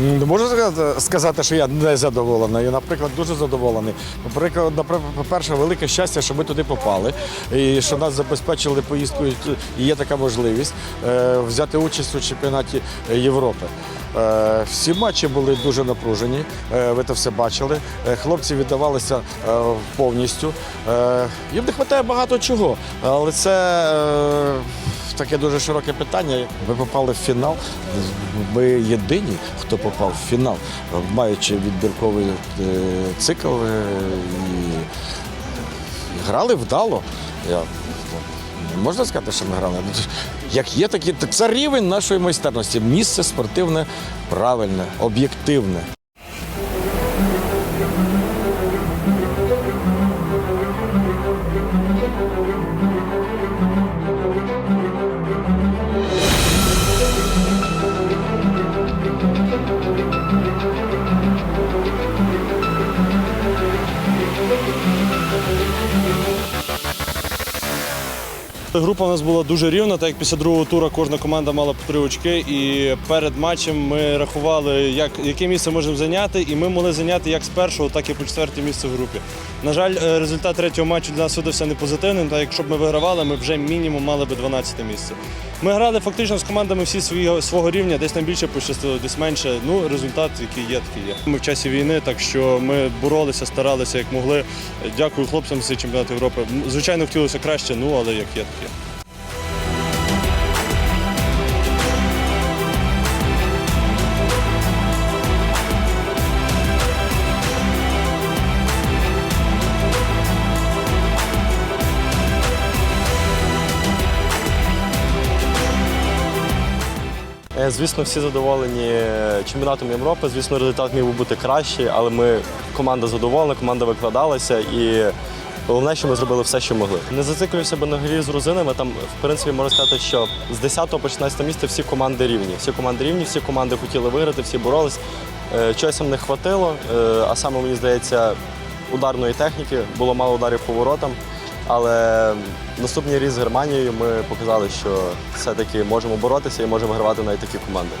Не можу сказати- що я не задоволений. Я, наприклад, дуже задоволений. Наприклад, по-перше, велике щастя, що ми туди попали, і що нас забезпечили поїздкою, і є така можливість е, взяти участь у чемпіонаті Європи. Е, Всі матчі були дуже напружені, е, ви це все бачили. Хлопці віддавалися повністю. Їм не вистачає багато чого, але це. Таке дуже широке питання. Ви попали в фінал. Ми єдині, хто попав в фінал, маючи відбірковий е, цикл е, і грали вдало. Я, можна сказати, що ми грали. Як є, так і це рівень нашої майстерності. Місце спортивне, правильне, об'єктивне. Група у нас була дуже рівна, так як після другого тура кожна команда мала по три очки. І перед матчем ми рахували, як, яке місце можемо зайняти, і ми могли зайняти як з першого, так і по четверте місце в групі. На жаль, е, результат третього матчу для нас видався не позитивним, так якщо б ми вигравали, ми вже мінімум мали би 12 місце. Ми грали фактично з командами всі свого, свого рівня, десь нам більше пощастило, десь менше. Ну, результат, який є, такий є. Ми в часі війни, так що ми боролися, старалися як могли. Дякую хлопцям за чемпіонат Європи. Звичайно, хотілося краще, ну але як є, так. Е, Звісно, всі задоволені чемпіонатом Європи. Звісно, результат міг би бути кращий, але ми команда задоволена, команда викладалася і головне, що ми зробили все, що могли. Не зациклююся би на грі з грузинами. Там, в принципі, можна сказати, що з 10 по 16 місце всі команди рівні. Всі команди рівні, всі команди хотіли виграти, всі боролись. Е, Чогось їм не хватило, е, а саме мені здається, ударної техніки було мало ударів по воротам. Але наступний різ з Германією ми показали, що все-таки можемо боротися і можемо вигравати навіть такі команди.